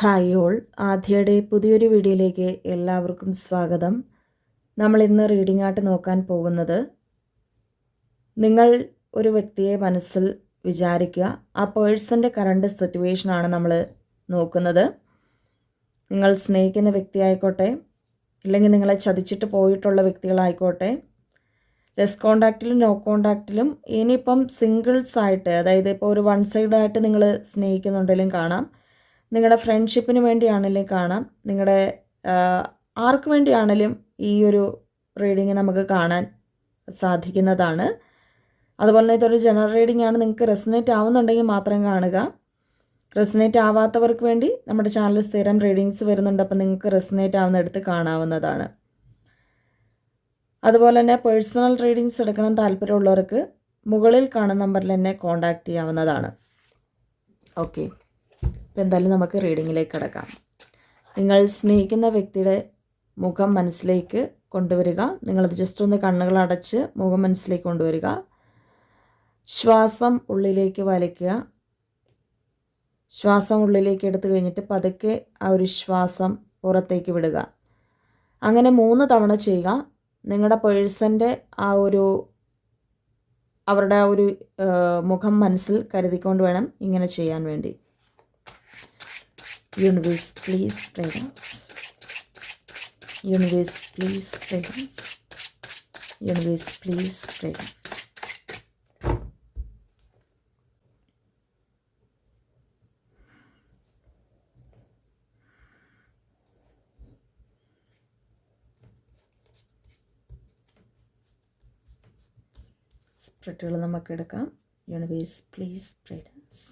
Hi all. ആദ്യയുടെ പുതിയൊരു വീഡിയോയിലേക്ക് എല്ലാവർക്കും സ്വാഗതം. നമ്മൾ ഇന്ന് റീഡിംഗ് ആയിട്ട് നോക്കാൻ പോകുന്നത് നിങ്ങൾ ഒരു വ്യക്തിയെ മനസ്സിൽ വിചാരിക്കുക ആ പേഴ്സന്റെ കറണ്ട് സിറ്റുവേഷനാണ് നമ്മൾ നോക്കുന്നത്. നിങ്ങൾ സ്നേഹിക്കുന്ന വ്യക്തിയായിക്കോട്ടെ ഇല്ലെങ്കിൽ നിങ്ങളെ ചതിച്ചിട്ട് പോയിട്ടുള്ള വ്യക്തികളായിക്കോട്ടെ ലെസ് കോണ്ടാക്റ്റിലും നോ കോണ്ടാക്റ്റിലും ഇനിയിപ്പം സിംഗിൾസ് ആയിട്ട് അതായത് ഇപ്പോൾ ഒരു വൺ സൈഡായിട്ട് നിങ്ങൾ സ്നേഹിക്കുന്നുണ്ടെങ്കിലും കാണാം. നിങ്ങളുടെ ഫ്രണ്ട്ഷിപ്പിന് വേണ്ടിയാണെങ്കിലും കാണാം. നിങ്ങളുടെ ആർക്ക് വേണ്ടിയാണെങ്കിലും ഈ ഒരു റീഡിങ് നമുക്ക് കാണാൻ സാധിക്കുന്നതാണ്. അതുപോലെ തന്നെ ഇതൊരു ജനറൽ റീഡിംഗ് ആണ്. നിങ്ങൾക്ക് റെസിനേറ്റ് ആവുന്നുണ്ടെങ്കിൽ മാത്രം കാണുക. റെസിനേറ്റ് ആവാത്തവർക്ക് വേണ്ടി നമ്മുടെ ചാനലിൽ സ്ഥിരം റീഡിങ്സ് വരുന്നുണ്ട്. അപ്പം നിങ്ങൾക്ക് റെസിനേറ്റ് ആവുന്നിടത്ത് കാണാവുന്നതാണ്. അതുപോലെ തന്നെ പേഴ്സണൽ റീഡിങ്സ് എടുക്കണം താല്പര്യമുള്ളവർക്ക് മുകളിൽ കാണുന്ന നമ്പറിൽ എന്നെ കോൺടാക്റ്റ് ചെയ്യാവുന്നതാണ്. ഓക്കെ അപ്പോൾ എന്തായാലും നമുക്ക് റീഡിങ്ങിലേക്ക് കിടക്കാം. നിങ്ങൾ സ്നേഹിക്കുന്ന വ്യക്തിയുടെ മുഖം മനസ്സിലേക്ക് കൊണ്ടുവരിക. നിങ്ങളത് ജസ്റ്റ് ഒന്ന് കണ്ണുകൾ അടച്ച് മുഖം മനസ്സിലേക്ക് കൊണ്ടുവരിക. ശ്വാസം ഉള്ളിലേക്ക് വലിക്കുക. ശ്വാസം ഉള്ളിലേക്ക് എടുത്തു കഴിഞ്ഞിട്ട് പതുക്കെ ആ ഒരു ശ്വാസം പുറത്തേക്ക് വിടുക. അങ്ങനെ മൂന്ന് തവണ ചെയ്യുക. നിങ്ങളുടെ പേഴ്സന്റെ ആ ഒരു അവരുടെ ആ ഒരു മുഖം മനസ്സിൽ കരുതിക്കൊണ്ട് വേണം ഇങ്ങനെ ചെയ്യാൻ വേണ്ടി. Universe please prudence universe please prudence universe please prudence സ്പ്രെഡുകൾ നമുക്കെടുക്കാം universe please prudence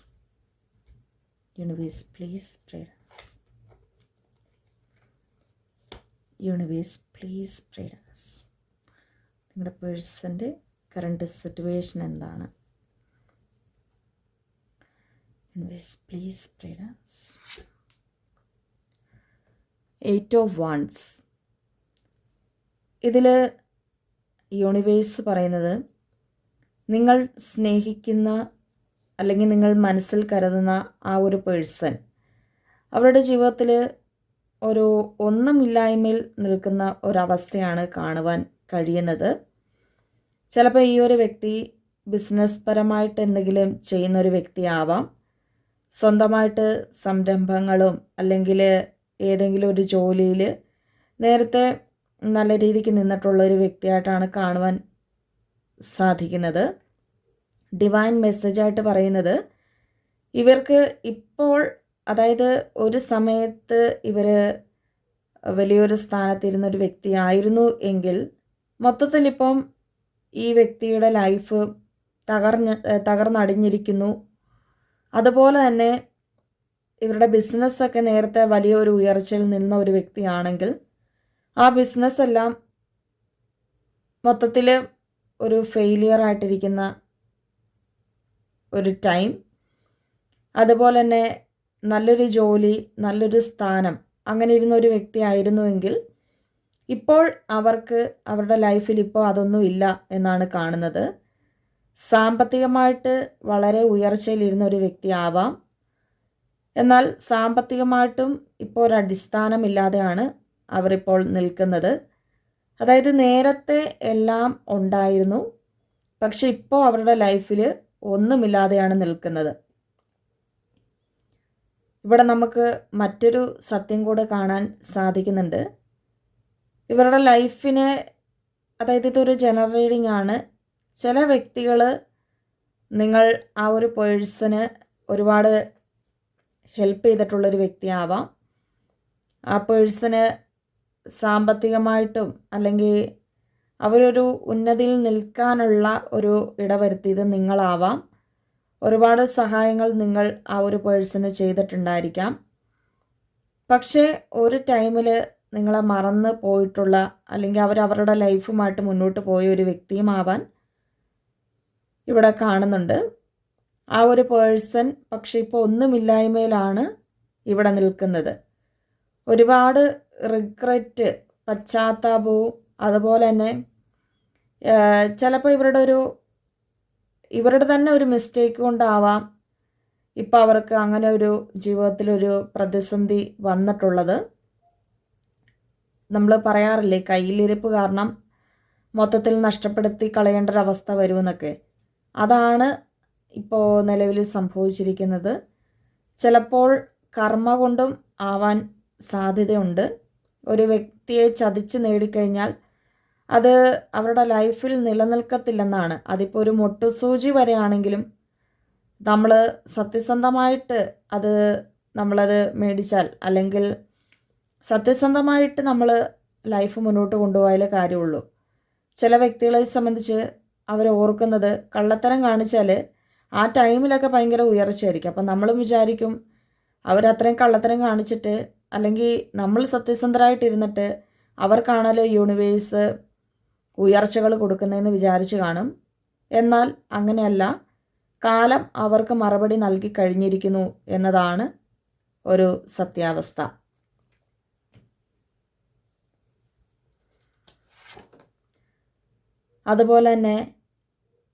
universe please prudence universe please prudence നിങ്ങളുടെ പേഴ്സന്റെ കറണ്ട് സിറ്റുവേഷൻ എന്താണ്? Universe please prudence eight of wands ഇതിൽ യൂണിവേഴ്സ് പറയുന്നത് നിങ്ങൾ സ്നേഹിക്കുന്ന അല്ലെങ്കിൽ നിങ്ങൾ മനസ്സിൽ കരുതുന്ന ആ ഒരു പേഴ്സൺ അവരുടെ ജീവിതത്തിൽ ഒരു ഒന്നുമില്ലായ്മയിൽ നിൽക്കുന്ന ഒരവസ്ഥയാണ് കാണുവാൻ കഴിയുന്നത്. ചിലപ്പോൾ ഈ ഒരു വ്യക്തി ബിസിനസ് പരമായിട്ട് എന്തെങ്കിലും ചെയ്യുന്ന ഒരു വ്യക്തിയാവാം. സ്വന്തമായിട്ട് സംരംഭങ്ങളും അല്ലെങ്കിൽ ഏതെങ്കിലും ഒരു ജോലിയിൽ നേരത്തെ നല്ല രീതിക്ക് നിന്നിട്ടുള്ള ഒരു വ്യക്തിയായിട്ടാണ് കാണുവാൻ സാധിക്കുന്നത്. ഡിവൈൻ മെസ്സേജായിട്ട് പറയുന്നത് ഇവർക്ക് ഇപ്പോൾ അതായത് ഒരു സമയത്ത് ഇവർ വലിയൊരു സ്ഥാനത്തിരുന്ന ഒരു വ്യക്തിയായിരുന്നു എങ്കിൽ മൊത്തത്തിലിപ്പം ഈ വ്യക്തിയുടെ ലൈഫ് തകർന്ന് തകർന്നടിഞ്ഞിരിക്കുന്നു. അതുപോലെ തന്നെ ഇവരുടെ ബിസിനസ്സൊക്കെ നേരത്തെ വലിയൊരു ഉയർച്ചയിൽ നിന്ന ഒരു വ്യക്തിയാണെങ്കിൽ ആ ബിസിനസ്സെല്ലാം മൊത്തത്തിൽ ഒരു ഫെയിലിയർ ആയിട്ടിരിക്കുന്ന ഒരു ടൈം. അതുപോലെ തന്നെ നല്ലൊരു ജോലി നല്ലൊരു സ്ഥാനം അങ്ങനെ ഇരുന്ന ഒരു വ്യക്തി ആയിരുന്നുവെങ്കിൽ ഇപ്പോൾ അവർക്ക് അവരുടെ ലൈഫിൽ ഇപ്പോൾ അതൊന്നും ഇല്ല എന്നാണ് കാണുന്നത്. സാമ്പത്തികമായിട്ട് വളരെ ഉയർച്ചയിലിരുന്ന ഒരു വ്യക്തി ആവാം. എന്നാൽ സാമ്പത്തികമായിട്ടും ഇപ്പോൾ ഒരു അടിസ്ഥാനമില്ലാതെയാണ് അവരിപ്പോൾ നിൽക്കുന്നത്. അതായത് നേരത്തെ എല്ലാം ഉണ്ടായിരുന്നു. പക്ഷെ ഇപ്പോൾ അവരുടെ ലൈഫിൽ ഒന്നുമില്ലാതെയാണ് നിൽക്കുന്നത്. ഇവിടെ നമുക്ക് മറ്റൊരു സത്യം കൂടെ കാണാൻ സാധിക്കുന്നുണ്ട്. ഇവരുടെ ലൈഫിനെ അതായത് ഇതൊരു ജനറൽ റീഡിംഗ് ആണ്. ചില വ്യക്തികൾ നിങ്ങൾ ആ ഒരു പേഴ്സന് ഒരുപാട് ഹെൽപ്പ് ചെയ്തിട്ടുള്ളൊരു വ്യക്തിയാവാം. ആ പേഴ്സന് സാമ്പത്തികമായിട്ടും അല്ലെങ്കിൽ അവരൊരു ഉന്നതിയിൽ നിൽക്കാനുള്ള ഒരു ഇടവരുത്തിയത് നിങ്ങളാവാം. ഒരുപാട് സഹായങ്ങൾ നിങ്ങൾ ആ ഒരു പേഴ്സണ് ചെയ്തിട്ടുണ്ടായിരിക്കാം. പക്ഷേ ഒരു ടൈമിൽ നിങ്ങളെ മറന്ന് പോയിട്ടുള്ള അല്ലെങ്കിൽ അവർ അവരുടെ ലൈഫുമായിട്ട് മുന്നോട്ട് പോയ ഒരു വ്യക്തിയുമാവാൻ ഇവിടെ കാണുന്നുണ്ട്. ആ ഒരു പേഴ്സൺ പക്ഷേ ഇപ്പോൾ ഒന്നുമില്ലായ്മയിലാണ് ഇവിടെ നിൽക്കുന്നത്. ഒരുപാട് റിഗ്രറ്റ് പശ്ചാത്താപവും അതുപോലെ തന്നെ ചിലപ്പോൾ ഇവരുടെ ഒരു ഇവരുടെ തന്നെ ഒരു മിസ്റ്റേക്ക് കൊണ്ടാവാം ഇപ്പോൾ അവർക്ക് അങ്ങനെ ഒരു ജീവിതത്തിലൊരു പ്രതിസന്ധി വന്നിട്ടുള്ളത്. നമ്മൾ പറയാറില്ലേ കയ്യിലിരിപ്പ് കാരണം മൊത്തത്തിൽ നഷ്ടപ്പെടുത്തി കളയേണ്ട ഒരവസ്ഥ വരുമെന്നൊക്കെ. അതാണ് ഇപ്പോൾ നിലവിൽ സംഭവിച്ചിരിക്കുന്നത്. ചിലപ്പോൾ കർമ്മ കൊണ്ടും ആവാൻ സാധ്യതയുണ്ട്. ഒരു വ്യക്തിയെ ചതിച്ച് നേടിക്കഴിഞ്ഞാൽ അത് അവരുടെ ലൈഫിൽ നിലനിൽക്കത്തില്ലെന്നാണ്. അതിപ്പോൾ ഒരു മുട്ടുസൂചി വരെയാണെങ്കിലും നമ്മൾ സത്യസന്ധമായിട്ട് അത് നമ്മളത് മേടിച്ചാൽ അല്ലെങ്കിൽ സത്യസന്ധമായിട്ട് നമ്മൾ ലൈഫ് മുന്നോട്ട് കൊണ്ടുപോയാലേ കാര്യമുള്ളൂ. ചില വ്യക്തികളെ സംബന്ധിച്ച് അവർ ഓർക്കുന്നത് കള്ളത്തരം കാണിച്ചാൽ ആ ടൈമിലൊക്കെ ഭയങ്കര ഉയർച്ചയായിരിക്കും. അപ്പം നമ്മളും വിചാരിക്കും അവരത്രയും കള്ളത്തരം കാണിച്ചിട്ട് അല്ലെങ്കിൽ നമ്മൾ സത്യസന്ധരായിട്ടിരുന്നിട്ട് അവർക്കാണല്ലോ യൂണിവേഴ്സ് ഉയർച്ചകൾ കൊടുക്കുന്നതെന്ന് വിചാരിച്ച് കാണും. എന്നാൽ അങ്ങനെയല്ല. കാലം അവർക്ക് മറുപടി നൽകി കഴിഞ്ഞിരിക്കുന്നു എന്നതാണ് ഒരു സത്യാവസ്ഥ. അതുപോലെ തന്നെ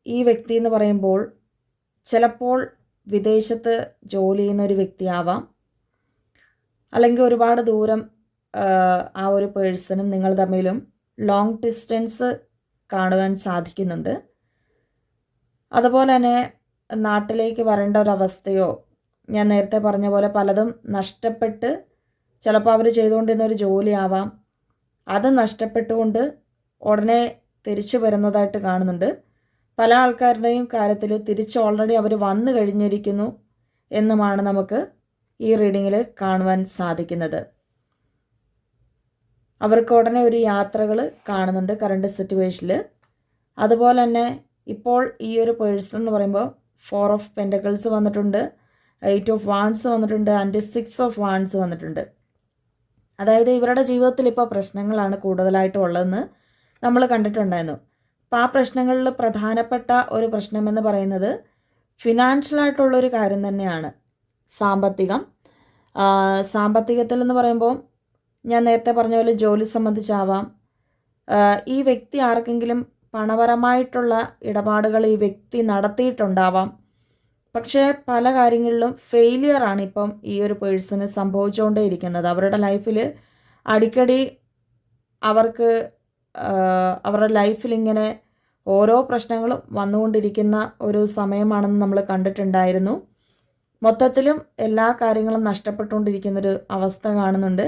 ഈ വ്യക്തി എന്ന് പറയുമ്പോൾ ചിലപ്പോൾ വിദേശത്ത് ജോലി ചെയ്യുന്ന ഒരു വ്യക്തിയാവാം. അല്ലെങ്കിൽ ഒരുപാട് ദൂരം ആ ഒരു പേഴ്സണും നിങ്ങൾ തമ്മിലും ലോങ് ഡിസ്റ്റൻസ് കാണുവാൻ സാധിക്കുന്നുണ്ട്. അതുപോലെ തന്നെ നാട്ടിലേക്ക് വരേണ്ട ഒരവസ്ഥയോ ഞാൻ നേരത്തെ പറഞ്ഞ പോലെ പലതും നഷ്ടപ്പെട്ട് ചിലപ്പോൾ അവർ ചെയ്തുകൊണ്ടിരുന്ന ഒരു ജോലിയാവാം. അത് നഷ്ടപ്പെട്ടുകൊണ്ട് ഉടനെ തിരിച്ചു വരുന്നതായിട്ട് കാണുന്നുണ്ട്. പല ആൾക്കാരുടെയും കാര്യത്തിൽ തിരിച്ച് ഓൾറെഡി അവർ വന്നു കഴിഞ്ഞിരിക്കുന്നു എന്നുമാണ് നമുക്ക് ഈ റീഡിങ്ങിൽ കാണുവാൻ സാധിക്കുന്നത്. അവർക്ക് ഉടനെ ഒരു യാത്രകൾ കാണുന്നുണ്ട് കറണ്ട് സിറ്റുവേഷനിൽ അതുപോലെ തന്നെ ഇപ്പോൾ ഈ ഒരു പേഴ്സൺ എന്ന് പറയുമ്പോൾ ഫോർ ഓഫ് പെന്റക്കിൾസ് വന്നിട്ടുണ്ട് എയ്റ്റ് ഓഫ് വാൺസ് വന്നിട്ടുണ്ട് ആൻഡ് സിക്സ് ഓഫ് വാൺസ് വന്നിട്ടുണ്ട്. അതായത് ഇവരുടെ ജീവിതത്തിൽ ഇപ്പോൾ പ്രശ്നങ്ങളാണ് കൂടുതലായിട്ടും ഉള്ളതെന്ന് നമ്മൾ കണ്ടിട്ടുണ്ടായിരുന്നു. അപ്പോൾ ആ പ്രശ്നങ്ങളിൽ പ്രധാനപ്പെട്ട ഒരു പ്രശ്നമെന്ന് പറയുന്നത് ഫിനാൻഷ്യലായിട്ടുള്ളൊരു കാര്യം തന്നെയാണ്. സാമ്പത്തികം. സാമ്പത്തികത്തിൽ എന്ന് പറയുമ്പോൾ ഞാൻ നേരത്തെ പറഞ്ഞ പോലെ ജോലി സംബന്ധിച്ചാവാം ഈ വ്യക്തി ആർക്കെങ്കിലും പണപരമായിട്ടുള്ള ഇടപാടുകൾ ഈ വ്യക്തി നടത്തിയിട്ടുണ്ടാവാം. പക്ഷേ പല കാര്യങ്ങളിലും ഫെയിലിയർ ആണ് ഇപ്പം ഈ ഒരു പേഴ്സണ് സംഭവിച്ചുകൊണ്ടേ ഇരിക്കുന്നത് അവരുടെ ലൈഫിൽ അടിക്കടി അവർക്ക് അവരുടെ ലൈഫിൽ ഇങ്ങനെ ഓരോ പ്രശ്നങ്ങളും വന്നുകൊണ്ടിരിക്കുന്ന ഒരു സമയമാണെന്ന് നമ്മൾ കണ്ടിട്ടുണ്ടായിരുന്നു. മൊത്തത്തിലും എല്ലാ കാര്യങ്ങളും നഷ്ടപ്പെട്ടുകൊണ്ടിരിക്കുന്നൊരു അവസ്ഥ കാണുന്നുണ്ട്.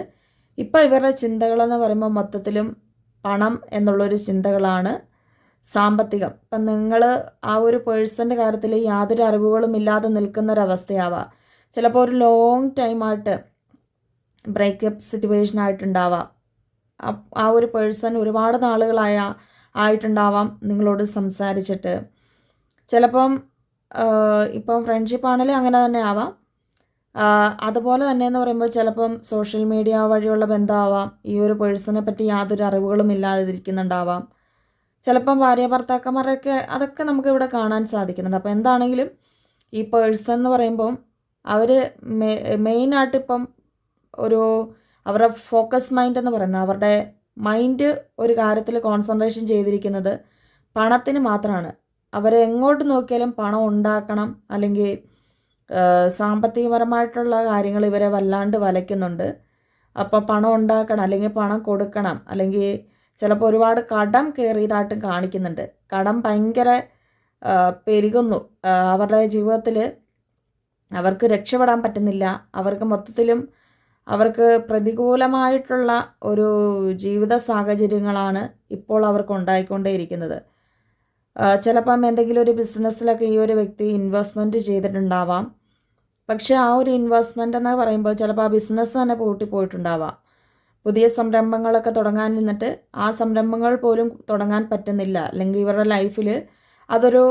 ഇപ്പോൾ ഇവരുടെ ചിന്തകളെന്ന് പറയുമ്പോൾ മൊത്തത്തിലും പണം എന്നുള്ളൊരു ചിന്തകളാണ് സാമ്പത്തികം. ഇപ്പം നിങ്ങൾ ആ ഒരു പേഴ്സന്റെ കാര്യത്തിൽ യാതൊരു അറിവുകളും ഇല്ലാതെ നിൽക്കുന്നൊരവസ്ഥയാവാം. ചിലപ്പോൾ ഒരു ലോങ് ടൈമായിട്ട് ബ്രേക്കപ്പ് സിറ്റുവേഷൻ ആയിട്ടുണ്ടാവാം. ആ ഒരു പേഴ്സൺ ഒരുപാട് നാളുകളായ ആയിട്ടുണ്ടാവാം നിങ്ങളോട് സംസാരിച്ചിട്ട്. ചിലപ്പം ഇപ്പം ഫ്രണ്ട്ഷിപ്പ് ആണെങ്കിലും അങ്ങനെ തന്നെ ആവാം. അതുപോലെ തന്നെ എന്ന് പറയുമ്പോൾ ചിലപ്പം സോഷ്യൽ മീഡിയ വഴിയുള്ള ബന്ധമാവാം. ഈ ഒരു പേഴ്സണെ പറ്റി യാതൊരു അറിവുകളും ഇല്ലാതിരിക്കുന്നുണ്ടാവാം. ചിലപ്പം ഭാര്യ ഭർത്താക്കന്മാരൊക്കെ അതൊക്കെ നമുക്ക് ഇവിടെ കാണാൻ സാധിക്കുന്നുണ്ട്. അപ്പോൾ എന്താണെങ്കിലും ഈ പേഴ്സൺ എന്ന് പറയുമ്പം അവർ മെയിനായിട്ട് ഇപ്പം ഒരു അവരുടെ ഫോക്കസ് മൈൻഡ് എന്ന് പറയുന്നത് അവരുടെ മൈൻഡ് ഒരു കാര്യത്തിൽ കോൺസെൻട്രേഷൻ ചെയ്തിരിക്കുന്നത് പണത്തിന് മാത്രമാണ്. അവരെ എങ്ങോട്ട് നോക്കിയാലും പണം ഉണ്ടാക്കണം. അല്ലെങ്കിൽ സാമ്പത്തികപരമായിട്ടുള്ള കാര്യങ്ങൾ ഇവരെ വല്ലാണ്ട് വലയ്ക്കുന്നുണ്ട്. അപ്പോൾ പണം ഉണ്ടാക്കണം അല്ലെങ്കിൽ പണം കൊടുക്കണം അല്ലെങ്കിൽ ചിലപ്പോൾ ഒരുപാട് കടം കയറിയതായിട്ടും കാണിക്കുന്നുണ്ട്. കടം ഭയങ്കര പെരുകുന്നു. അവരുടെ ജീവിതത്തിൽ അവർക്ക് രക്ഷപ്പെടാൻ പറ്റുന്നില്ല. അവർക്ക് മൊത്തത്തിലും അവർക്ക് പ്രതികൂലമായിട്ടുള്ള ഒരു ജീവിത സാഹചര്യങ്ങളാണ് ഇപ്പോൾ അവർക്ക് ഉണ്ടായിക്കൊണ്ടേയിരിക്കുന്നത്. ചിലപ്പം എന്തെങ്കിലും ഒരു ബിസിനസ്സിലൊക്കെ ഈ ഒരു വ്യക്തി ഇൻവെസ്റ്റ്മെന്റ് ചെയ്തിട്ടുണ്ടാവാം. പക്ഷേ ആ ഒരു ഇൻവെസ്റ്റ്മെന്റ് എന്ന് പറയുമ്പോൾ ചിലപ്പോൾ ആ ബിസിനസ് തന്നെ പൂട്ടിപ്പോയിട്ടുണ്ടാവാം പുതിയ സംരംഭങ്ങളൊക്കെ തുടങ്ങാൻ നിന്നിട്ട് ആ സംരംഭങ്ങൾ പോലും തുടങ്ങാൻ പറ്റുന്നില്ല. അല്ലെങ്കിൽ ഇവരുടെ ലൈഫിൽ അതൊരു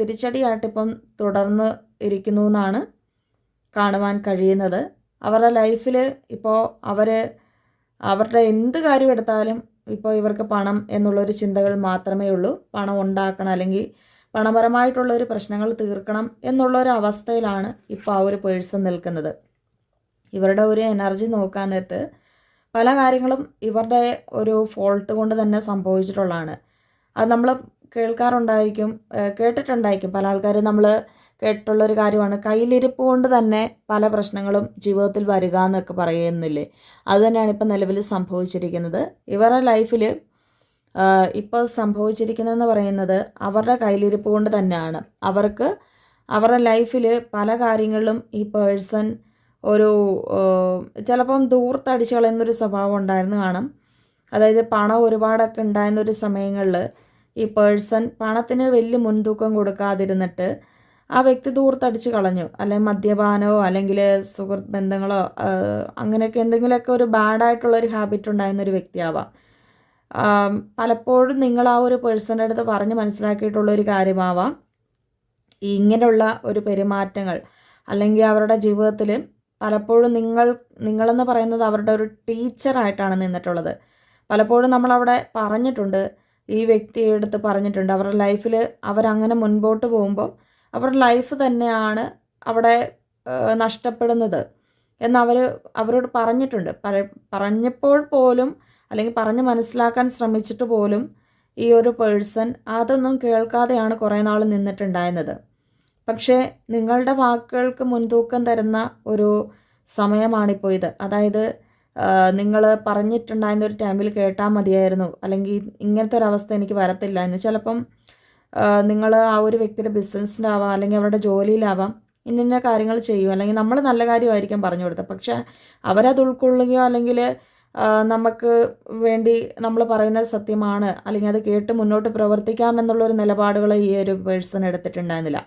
തിരിച്ചടിയായിട്ട് ഇപ്പം തുടർന്ന് ഇരിക്കുന്നു എന്നാണ് കാണുവാൻ കഴിയുന്നത്. അവരുടെ ലൈഫിൽ ഇപ്പോൾ അവർ അവരുടെ എന്ത് കാര്യം എടുത്താലും ഇപ്പോൾ ഇവർക്ക് പണം എന്നുള്ളൊരു ചിന്തകൾ മാത്രമേ ഉള്ളൂ. പണം ഉണ്ടാക്കണം അല്ലെങ്കിൽ പണപരമായിട്ടുള്ള ഒരു പ്രശ്നങ്ങൾ തീർക്കണം എന്നുള്ള ഒരു അവസ്ഥയിലാണ് ഇപ്പോൾ ആ ഒരു പേഴ്സൺ നിൽക്കുന്നത്. ഇവരുടെ ഒരു എനർജി നോക്കാൻ നേരത്ത് പല കാര്യങ്ങളും ഇവരുടെ ഒരു ഫോൾട്ട് കൊണ്ട് തന്നെ സംഭവിച്ചിട്ടുള്ളതാണ്. അത് നമ്മൾ കേൾക്കാറുണ്ടായിരിക്കും കേട്ടിട്ടുണ്ടായിരിക്കും. പല ആൾക്കാരും നമ്മൾ കേട്ടുള്ളൊരു കാര്യമാണ്. കയ്യിലിരിപ്പ് കൊണ്ട് തന്നെ പല പ്രശ്നങ്ങളും ജീവിതത്തിൽ വരിക എന്നൊക്കെ പറയുന്നില്ലേ? അത് തന്നെയാണ് ഇപ്പം നിലവിൽ സംഭവിച്ചിരിക്കുന്നത്. ഇവരുടെ ലൈഫിൽ ഇപ്പോൾ സംഭവിച്ചിരിക്കുന്നതെന്ന് പറയുന്നത് അവരുടെ കയ്യിലിരിപ്പ് കൊണ്ട് തന്നെയാണ്. അവർക്ക് അവരുടെ ലൈഫിൽ പല കാര്യങ്ങളിലും ഈ പേഴ്സൺ ഒരു ചിലപ്പം ദൂർത്തടിച്ച് കളയുന്നൊരു സ്വഭാവം ഉണ്ടായിരുന്നു കാണും. അതായത് പണം ഒരുപാടൊക്കെ ഉണ്ടായിരുന്നൊരു സമയങ്ങളിൽ ഈ പേഴ്സൺ പണത്തിന് വലിയ മുൻതൂക്കം കൊടുക്കാതിരുന്നിട്ട് ആ വ്യക്തി ദൂർത്തടിച്ച് കളഞ്ഞു. അല്ലെങ്കിൽ മദ്യപാനമോ അല്ലെങ്കിൽ സുഹൃത്ത് ബന്ധങ്ങളോ അങ്ങനെയൊക്കെ എന്തെങ്കിലുമൊക്കെ ഒരു ബാഡായിട്ടുള്ള ഒരു ഹാബിറ്റ് ഉണ്ടായിരുന്ന ഒരു വ്യക്തിയാവാം. പലപ്പോഴും നിങ്ങൾ ആ ഒരു പേഴ്സന്റെ അടുത്ത് പറഞ്ഞ് മനസ്സിലാക്കിയിട്ടുള്ള ഒരു കാര്യമാവാം. ഇങ്ങനെയുള്ള ഒരു പെരുമാറ്റങ്ങൾ അല്ലെങ്കിൽ അവരുടെ ജീവിതത്തിൽ പലപ്പോഴും നിങ്ങൾ നിങ്ങളെന്ന് പറയുന്നത് അവരുടെ ഒരു ടീച്ചറായിട്ടാണ് നിന്നിട്ടുള്ളത്. പലപ്പോഴും നമ്മളവിടെ പറഞ്ഞിട്ടുണ്ട് ഈ വ്യക്തിയെടുത്ത് പറഞ്ഞിട്ടുണ്ട് അവരുടെ ലൈഫിൽ അവരങ്ങനെ മുൻപോട്ട് പോകുമ്പോൾ അവരുടെ ലൈഫ് തന്നെയാണ് അവിടെ നഷ്ടപ്പെടുന്നത്. എന്നവർ അവരോട് പറഞ്ഞിട്ടുണ്ട്. പറഞ്ഞപ്പോൾ പോലും അല്ലെങ്കിൽ പറഞ്ഞ് മനസ്സിലാക്കാൻ ശ്രമിച്ചിട്ട് പോലും ഈ ഒരു പേഴ്സൺ അതൊന്നും കേൾക്കാതെയാണ് കുറേ നാൾ നിന്നിട്ടുണ്ടായിരുന്നത്. പക്ഷേ നിങ്ങളുടെ വാക്കുകൾക്ക് മുൻതൂക്കം തരുന്ന ഒരു സമയമാണിപ്പോൾ ഇത്. അതായത് നിങ്ങൾ പറഞ്ഞിട്ടുണ്ടായിരുന്ന ഒരു ടൈമിൽ കേട്ടാൽ മതിയായിരുന്നു. അല്ലെങ്കിൽ ഇങ്ങനത്തെ ഒരു അവസ്ഥ എനിക്ക് വരത്തില്ല. എന്ന് ചിലപ്പം നിങ്ങൾ ആ ഒരു വ്യക്തിയുടെ ബിസിനസ്സിലാവാം അല്ലെങ്കിൽ അവരുടെ ജോലിയിലാവാം ഇന്ന കാര്യങ്ങൾ ചെയ്യും അല്ലെങ്കിൽ നമ്മൾ നല്ല കാര്യമായിരിക്കും പറഞ്ഞു കൊടുത്തത്. പക്ഷേ അവരത് ഉൾക്കൊള്ളുകയോ അല്ലെങ്കിൽ നമുക്ക് വേണ്ടി നമ്മൾ പറയുന്നത് സത്യമാണ് അല്ലെങ്കിൽ അത് കേട്ട് മുന്നോട്ട് പ്രവർത്തിക്കാം എന്നുള്ളൊരു നിലപാടുകൾ ഈ ഒരു പേഴ്സൺ എടുത്തിട്ടുണ്ടായിരുന്നില്ല.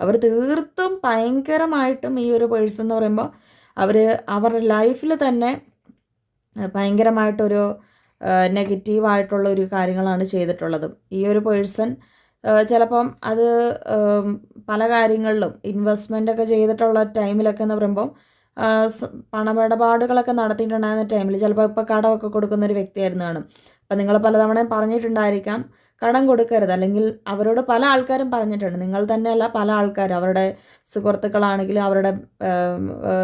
അവർ തീർത്തും ഭയങ്കരമായിട്ടും ഈ ഒരു പേഴ്സൺ എന്ന് പറയുമ്പോൾ അവർ അവരുടെ ലൈഫിൽ തന്നെ ഭയങ്കരമായിട്ടൊരു നെഗറ്റീവായിട്ടുള്ള ഒരു കാര്യങ്ങളാണ് ചെയ്തിട്ടുള്ളത്. ഈ ഒരു പേഴ്സൺ ചിലപ്പം അത് പല കാര്യങ്ങളിലും ഇൻവെസ്റ്റ്മെന്റ് ഒക്കെ ചെയ്തിട്ടുള്ള ടൈമിലൊക്കെ എന്ന് പറയുമ്പോൾ പണമിടപാടുകളൊക്കെ നടത്തിയിട്ടുണ്ടായിരുന്ന ടൈമിൽ ചിലപ്പോൾ ഇപ്പോൾ കടമൊക്കെ കൊടുക്കുന്ന ഒരു വ്യക്തിയായിരുന്നു കാണും. അപ്പം നിങ്ങൾ പലതവണ പറഞ്ഞിട്ടുണ്ടായിരിക്കാം കടം കൊടുക്കരുത്. അല്ലെങ്കിൽ അവരോട് പല ആൾക്കാരും പറഞ്ഞിട്ടുണ്ട്. നിങ്ങൾ തന്നെയല്ല പല ആൾക്കാരും. അവരുടെ സുഹൃത്തുക്കളാണെങ്കിലും അവരുടെ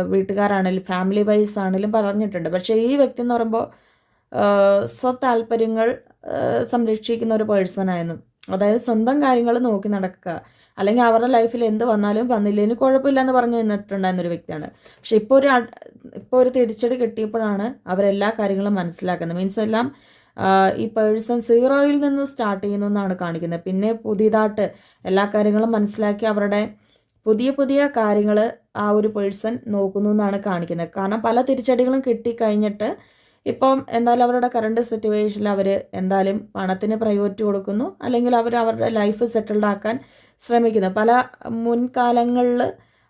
വീട്ടുകാരാണെങ്കിലും ഫാമിലി വൈസ് ആണെങ്കിലും പറഞ്ഞിട്ടുണ്ട്. പക്ഷേ ഈ വ്യക്തി എന്ന് പറയുമ്പോൾ സ്വതാല്പര്യങ്ങൾ സംരക്ഷിക്കുന്ന ഒരു പേഴ്സണായിരുന്നു അതായത് സ്വന്തം കാര്യങ്ങൾ നോക്കി നടക്കുക. അല്ലെങ്കിൽ അവരുടെ ലൈഫിൽ എന്ത് വന്നാലും വന്നില്ലേനും കുഴപ്പമില്ല എന്ന് പറഞ്ഞു നിന്നിട്ടുണ്ടായിരുന്ന ഒരു വ്യക്തിയാണ്. പക്ഷെ ഇപ്പോൾ ഒരു ഇപ്പോൾ ഒരു തിരിച്ചടി കിട്ടിയപ്പോഴാണ് അവരെല്ലാ കാര്യങ്ങളും മനസ്സിലാക്കുന്നത്. മീൻസ് എല്ലാം ഈ പേഴ്സൺ സീറോയിൽ നിന്ന് സ്റ്റാർട്ട് ചെയ്യുന്നു എന്നാണ് കാണിക്കുന്നത്. പിന്നെ പുതിയതായിട്ട് എല്ലാ കാര്യങ്ങളും മനസ്സിലാക്കി അവരുടെ പുതിയ പുതിയ കാര്യങ്ങൾ ആ ഒരു പേഴ്സൺ നോക്കുന്നു എന്നാണ് കാണിക്കുന്നത്. കാരണം പല തിരിച്ചടികളും കിട്ടിക്കഴിഞ്ഞിട്ട് ഇപ്പം എന്തായാലും അവരുടെ കറണ്ട് സിറ്റുവേഷനിൽ അവർ എന്തായാലും പണത്തിന് പ്രയോറിറ്റി കൊടുക്കുന്നു. അല്ലെങ്കിൽ അവർ അവരുടെ ലൈഫ് സെറ്റിൽഡ് ആക്കാൻ ശ്രമിക്കുന്നു. പല മുൻകാലങ്ങളിൽ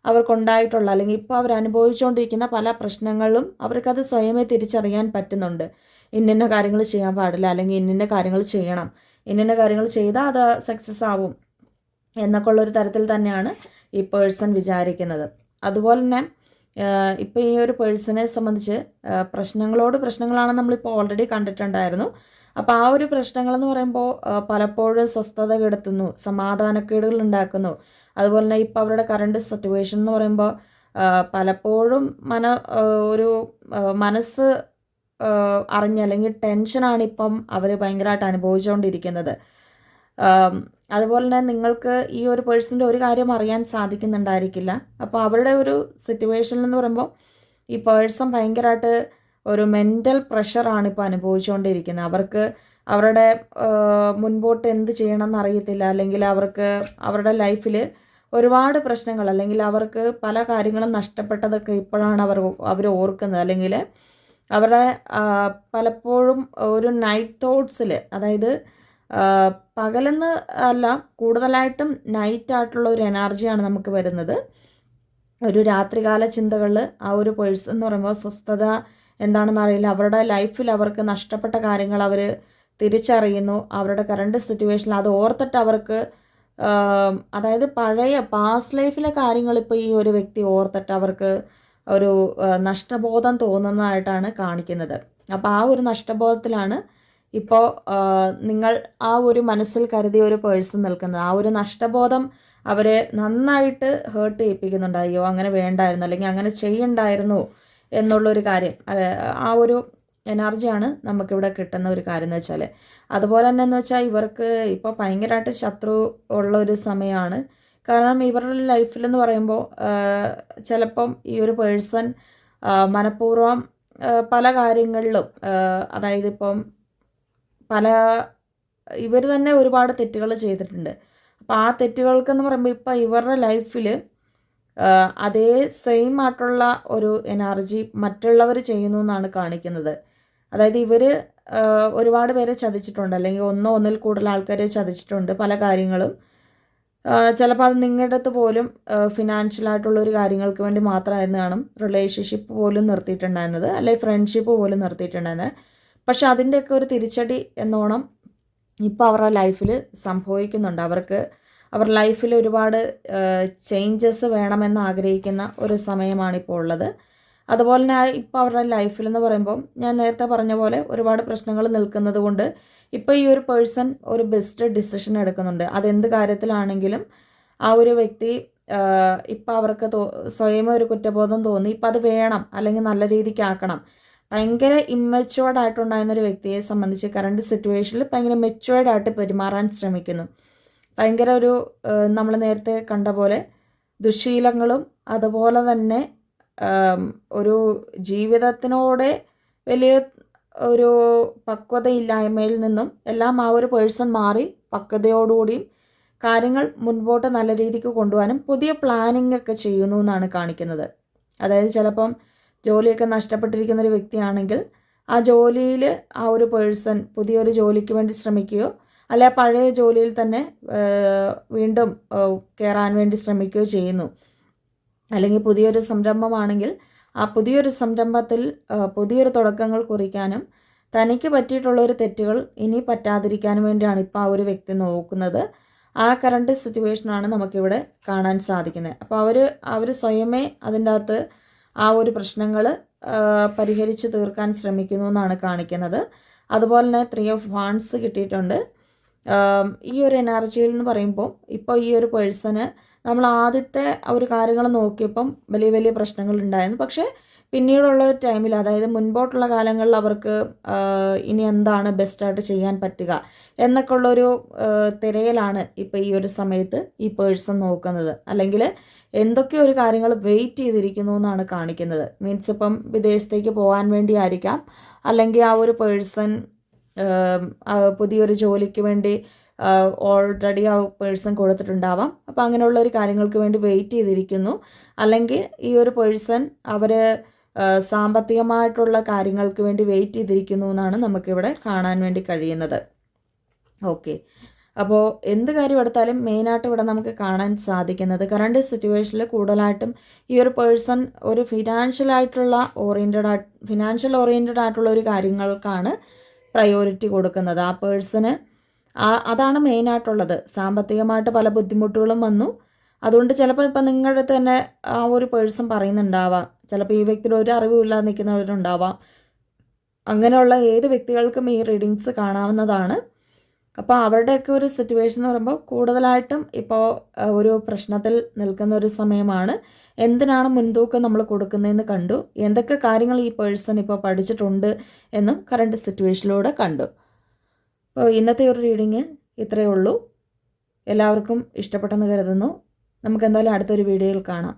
അവർക്കുണ്ടായിട്ടുള്ള അല്ലെങ്കിൽ ഇപ്പോൾ അവർ അനുഭവിച്ചുകൊണ്ടിരിക്കുന്ന പല പ്രശ്നങ്ങളും അവർക്കത് സ്വയമേ തിരിച്ചറിയാൻ പറ്റുന്നുണ്ട്. ഇന്നിന്ന കാര്യങ്ങൾ ചെയ്യാൻ പാടില്ല അല്ലെങ്കിൽ ഇന്നിന്ന കാര്യങ്ങൾ ചെയ്യണം. ഇന്നിന്ന കാര്യങ്ങൾ ചെയ്താൽ അത് സക്സസ് ആവും. എന്നൊക്കെ ഉള്ളൊരു തരത്തിൽ തന്നെയാണ് ഈ പേഴ്സൺ വിചാരിക്കുന്നത്. അതുപോലെ തന്നെ ഇപ്പോൾ ഈ ഒരു പേഴ്സണെ സംബന്ധിച്ച് പ്രശ്നങ്ങളോട് പ്രശ്നങ്ങളാണ് നമ്മളിപ്പോൾ ഓൾറെഡി കണ്ടിട്ടുണ്ടായിരുന്നു. അപ്പോൾ ആ ഒരു പ്രശ്നങ്ങളെന്ന് പറയുമ്പോൾ പലപ്പോഴും സ്വസ്ഥത കെടുത്തുന്നു സമാധാനക്കേടുകൾ ഉണ്ടാക്കുന്നു. അതുപോലെ തന്നെ ഇപ്പോൾ അവരുടെ കറണ്ട് സിറ്റുവേഷൻ എന്ന് പറയുമ്പോൾ പലപ്പോഴും മന ഒരു മനസ്സ് അറിഞ്ഞ് അല്ലെങ്കിൽ ടെൻഷനാണ് ഇപ്പം അവർ ഭയങ്കരമായിട്ട് അനുഭവിച്ചുകൊണ്ടിരിക്കുന്നത് അതുപോലെ തന്നെ നിങ്ങൾക്ക് ഈ ഒരു പേഴ്സണിന്റെ ഒരു കാര്യം അറിയാൻ സാധിക്കുന്നുണ്ടായിരിക്കില്ല. അപ്പോൾ അവരുടെ ഒരു സിറ്റുവേഷൻ എന്ന് പറയുമ്പോൾ ഈ പേഴ്സൺ ഭയങ്കരമായിട്ട് ഒരു മെന്റൽ പ്രഷറാണ് ഇപ്പോൾ അനുഭവിച്ചുകൊണ്ടിരിക്കുന്നത്. അവർക്ക് അവരുടെ മുൻപോട്ട് എന്ത് ചെയ്യണമെന്ന് അറിയത്തില്ല. അല്ലെങ്കിൽ അവർക്ക് അവരുടെ ലൈഫിൽ ഒരുപാട് പ്രശ്നങ്ങൾ അല്ലെങ്കിൽ അവർക്ക് പല കാര്യങ്ങളും നഷ്ടപ്പെട്ടതൊക്കെ ഇപ്പോഴാണ് അവർ അവർ ഓർക്കുന്നത്. അല്ലെങ്കിൽ അവരുടെ പലപ്പോഴും ഒരു നൈറ്റ് തോട്ട്സിൽ അതായത് പകലെന്ന് അല്ല കൂടുതലായിട്ടും നൈറ്റ് ആയിട്ടുള്ള ഒരു എനർജിയാണ് നമുക്ക് വരുന്നത്. ഒരു രാത്രികാല ചിന്തകളിൽ ആ ഒരു പേഴ്സൺ എന്ന് പറയുമ്പോൾ സ്വസ്ഥത എന്താണെന്ന് അറിയില്ല. അവരുടെ ലൈഫിൽ അവർക്ക് നഷ്ടപ്പെട്ട കാര്യങ്ങൾ അവർ തിരിച്ചറിയുന്നു. അവരുടെ കറണ്ട് സിറ്റുവേഷനിൽ അത് ഓർത്തിട്ട് അവർക്ക് അതായത് പഴയ പാസ്റ്റ് ലൈഫിലെ കാര്യങ്ങൾ ഇപ്പോൾ ഈ ഒരു വ്യക്തി ഓർത്തിട്ട് അവർക്ക് ഒരു നഷ്ടബോധം തോന്നുന്നതായിട്ടാണ് കാണിക്കുന്നത്. അപ്പോൾ ആ ഒരു നഷ്ടബോധത്തിലാണ് ഇപ്പോൾ നിങ്ങൾ ആ ഒരു മനസ്സിൽ കരുതിയ ഒരു പേഴ്സൺ നിൽക്കുന്നത് ആ ഒരു നഷ്ടബോധം അവരെ നന്നായിട്ട് ഹേർട്ട് ചെയ്യിപ്പിക്കുന്നുണ്ട്. അയ്യോ അങ്ങനെ വേണ്ടായിരുന്നു അല്ലെങ്കിൽ അങ്ങനെ ചെയ്യണ്ടായിരുന്നു എന്നുള്ളൊരു കാര്യം. ആ ഒരു എനർജിയാണ് നമുക്കിവിടെ കിട്ടുന്ന ഒരു കാര്യം എന്ന് വെച്ചാൽ അതുപോലെ തന്നെ എന്ന് വെച്ചാൽ ഇവർക്ക് ഇപ്പോൾ ഭയങ്കരമായിട്ട് ശത്രു ഉള്ള ഒരു സമയമാണ് കാരണം ഇവരുടെ ലൈഫിലെന്ന് പറയുമ്പോൾ ചിലപ്പം ഈ ഒരു പേഴ്സൺ മനഃപൂർവം പല കാര്യങ്ങളിലും അതായത് ഇപ്പം പല ഇവർ തന്നെ ഒരുപാട് തെറ്റുകൾ ചെയ്തിട്ടുണ്ട്. അപ്പോൾ ആ തെറ്റുകൾക്കെന്ന് പറയുമ്പോൾ ഇപ്പം ഇവരുടെ ലൈഫിൽ അതേ സെയിം ആയിട്ടുള്ള ഒരു എനർജി മറ്റുള്ളവർ ചെയ്യുന്നു എന്നാണ് കാണിക്കുന്നത്. അതായത് ഇവർ ഒരുപാട് പേരെ ചതിച്ചിട്ടുണ്ട്. അല്ലെങ്കിൽ ഒന്നോ ഒന്നിൽ കൂടുതൽ ആൾക്കാരെ ചതിച്ചിട്ടുണ്ട് പല കാര്യങ്ങളും. ചിലപ്പോൾ അത് നിങ്ങളുടെ അടുത്ത് പോലും ഫിനാൻഷ്യലായിട്ടുള്ള ഒരു കാര്യങ്ങൾക്ക് വേണ്ടി മാത്രമായിരുന്നു കാണും. റിലേഷൻഷിപ്പ് പോലും നിർത്തിയിട്ടുണ്ടായിരുന്നത്. അല്ലെങ്കിൽ ഫ്രണ്ട്ഷിപ്പ് പോലും നിർത്തിയിട്ടുണ്ടായിരുന്നത്. പക്ഷെ അതിന്റെയൊക്കെ ഒരു തിരിച്ചടി എന്നോണം ഇപ്പോൾ അവരുടെ ലൈഫിൽ സംഭവിക്കുന്നുണ്ട്. അവർക്ക് അവർ ലൈഫിൽ ഒരുപാട് ചേഞ്ചസ് വേണമെന്ന് ആഗ്രഹിക്കുന്ന ഒരു സമയമാണിപ്പോൾ ഉള്ളത്. അതുപോലെ തന്നെ ഇപ്പോൾ അവരുടെ ലൈഫിൽ എന്ന് പറയുമ്പോൾ ഞാൻ നേരത്തെ പറഞ്ഞ പോലെ ഒരുപാട് പ്രശ്നങ്ങൾ നിൽക്കുന്നത് കൊണ്ട് ഇപ്പോൾ ഈ ഒരു പേഴ്സൺ ഒരു ബെസ്റ്റ് ഡിസിഷൻ എടുക്കുന്നുണ്ട്. അതെന്ത് കാര്യത്തിലാണെങ്കിലും ആ ഒരു വ്യക്തി ഇപ്പോൾ അവർക്ക് തോ സ്വയം ഒരു കുറ്റബോധം തോന്നി ഇപ്പം അത് വേണം അല്ലെങ്കിൽ നല്ല രീതിക്ക് ആക്കണം ഭയങ്കര ഇമ്മച്ചുവേർഡ് ആയിട്ടുണ്ടായിരുന്ന ഒരു വ്യക്തിയെ സംബന്ധിച്ച് കറണ്ട് സിറ്റുവേഷനിൽ ഭയങ്കര മെച്ചുവേർഡ് ആയിട്ട് പെരുമാറാൻ ശ്രമിക്കുന്നു. ഭയങ്കര ഒരു നമ്മൾ നേരത്തെ കണ്ട പോലെ ദുശീലങ്ങളും അതുപോലെ തന്നെ ഒരു ജീവിതത്തിനോടെ വലിയ ഒരു പക്വതയില്ലായ്മയിൽ നിന്നും എല്ലാം ആ ഒരു പേഴ്സൺ മാറി പക്വതയോടുകൂടിയും കാര്യങ്ങൾ മുൻപോട്ട് നല്ല രീതിക്ക് കൊണ്ടുപോകാനും പുതിയ പ്ലാനിംഗ് ഒക്കെ ചെയ്യുന്നു എന്നാണ് കാണിക്കുന്നത്. അതായത് ചിലപ്പം ജോലിയൊക്കെ നഷ്ടപ്പെട്ടിരിക്കുന്ന ഒരു വ്യക്തിയാണെങ്കിൽ ആ ജോലിയിൽ ആ ഒരു പേഴ്സൺ പുതിയൊരു ജോലിക്ക് വേണ്ടി ശ്രമിക്കുകയോ അല്ലെ പഴയ ജോലിയിൽ തന്നെ വീണ്ടും കയറാൻ വേണ്ടി ശ്രമിക്കുകയോ ചെയ്യുന്നു. അല്ലെങ്കിൽ പുതിയൊരു സംരംഭമാണെങ്കിൽ ആ പുതിയൊരു സംരംഭത്തിൽ പുതിയൊരു തുടക്കങ്ങൾ കുറിക്കാനും തനിക്ക് പറ്റിയിട്ടുള്ള ഒരു തെറ്റുകൾ ഇനി പറ്റാതിരിക്കാനും വേണ്ടിയാണ് ഇപ്പോൾ ആ ഒരു വ്യക്തി നോക്കുന്നത്. ആ കറണ്ട് സിറ്റുവേഷനാണ് നമുക്കിവിടെ കാണാൻ സാധിക്കുന്നത്. അപ്പോൾ അവർ അവർ സ്വയമേ അതിന്റെ അകത്ത് ആ ഒരു പ്രശ്നങ്ങൾ പരിഹരിച്ച് തീർക്കാൻ ശ്രമിക്കുന്നു എന്നാണ് കാണിക്കുന്നത്. അതുപോലെ തന്നെ ത്രീ ഓഫ് വാൺസ് കിട്ടിയിട്ടുണ്ട്. ഈ ഒരു എനർജിയിൽ എന്ന് പറയുമ്പോൾ ഇപ്പോൾ ഈ ഒരു പേഴ്സണ് നമ്മൾ ആദ്യത്തെ ഒരു കാര്യങ്ങൾ നോക്കിയപ്പം വലിയ വലിയ പ്രശ്നങ്ങൾ ഉണ്ടായിരുന്നു. പക്ഷേ പിന്നീടുള്ള ടൈമിൽ അതായത് മുൻപോട്ടുള്ള കാലങ്ങളിൽ അവർക്ക് ഇനി എന്താണ് ബെസ്റ്റായിട്ട് ചെയ്യാൻ പറ്റുക എന്നൊക്കെ ഉള്ളൊരു തിരയലാണ് ഇപ്പോൾ ഈ ഒരു സമയത്ത് ഈ പേഴ്സൺ നോക്കുന്നത്. അല്ലെങ്കിൽ എന്തൊക്കെ ഒരു കാര്യങ്ങൾ വെയിറ്റ് ചെയ്തിരിക്കുന്നു എന്നാണ് കാണിക്കുന്നത്. മീൻസ് ഇപ്പം വിദേശത്തേക്ക് പോകാൻ വേണ്ടി ആയിരിക്കാം. അല്ലെങ്കിൽ ആ ഒരു പേഴ്സൺ പുതിയൊരു ജോലിക്ക് വേണ്ടി ഓൾറെഡി ആ പേഴ്സൺ കൊടുത്തിട്ടുണ്ടാവാം. അപ്പോൾ അങ്ങനെയുള്ള ഒരു കാര്യങ്ങൾക്ക് വേണ്ടി വെയിറ്റ് ചെയ്തിരിക്കുന്നു. അല്ലെങ്കിൽ ഈ ഒരു പേഴ്സൺ അവർ സാമ്പത്തികമായിട്ടുള്ള കാര്യങ്ങൾക്ക് വേണ്ടി വെയിറ്റ് ചെയ്തിരിക്കുന്നു എന്നാണ് നമുക്കിവിടെ കാണാൻ വേണ്ടി കഴിയുന്നത്. ഓക്കെ അപ്പോൾ എന്ത് കാര്യം എടുത്താലും മെയിനായിട്ട് ഇവിടെ നമുക്ക് കാണാൻ സാധിക്കുന്നത് കറണ്ട് സിറ്റുവേഷനിൽ കൂടുതലായിട്ടും ഈ ഒരു പേഴ്സൺ ഒരു ഫിനാൻഷ്യലായിട്ടുള്ള ഓറിയന്റഡ് ആയിട്ട് ഫിനാൻഷ്യൽ ഓറിയന്റഡ് ആയിട്ടുള്ള ഒരു കാര്യങ്ങൾക്കാണ് പ്രയോറിറ്റി കൊടുക്കുന്നത്. ആ പേഴ്സണ് അതാണ് മെയിനായിട്ടുള്ളത് സാമ്പത്തികമായിട്ട് പല ബുദ്ധിമുട്ടുകളും വന്നു. അതുകൊണ്ട് ചിലപ്പോൾ ഇപ്പം നിങ്ങളുടെ അടുത്ത് തന്നെ ആ ഒരു പേഴ്സൺ പറയുന്നുണ്ടാവാം. ചിലപ്പോൾ ഈ വ്യക്തിയുടെ ഒരു അറിവുമില്ലാതെ നിൽക്കുന്നവരുണ്ടാവാം. അങ്ങനെയുള്ള ഏത് വ്യക്തികൾക്കും ഈ റീഡിങ്സ് കാണാവുന്നതാണ്. അപ്പോൾ അവരുടെയൊക്കെ ഒരു സിറ്റുവേഷൻ എന്ന് പറയുമ്പോൾ കൂടുതലായിട്ടും ഇപ്പോൾ ഒരു പ്രശ്നത്തിൽ നിൽക്കുന്ന ഒരു സമയമാണ്. എന്തിനാണ് മുൻതൂക്കം നമ്മൾ കൊടുക്കുന്നതെന്ന് കണ്ടു. എന്തൊക്കെ കാര്യങ്ങൾ ഈ പേഴ്സൺ ഇപ്പോൾ പഠിച്ചിട്ടുണ്ട് എന്നും കറണ്ട് സിറ്റുവേഷനിലൂടെ കണ്ടു. അപ്പോൾ ഇന്നത്തെ ഒരു റീഡിങ് ഇത്രയേ ഉള്ളൂ. എല്ലാവർക്കും ഇഷ്ടപ്പെട്ടെന്ന് കരുതുന്നു. നമുക്ക് എന്തായാലും അടുത്തൊരു വീഡിയോയിൽ കാണാം.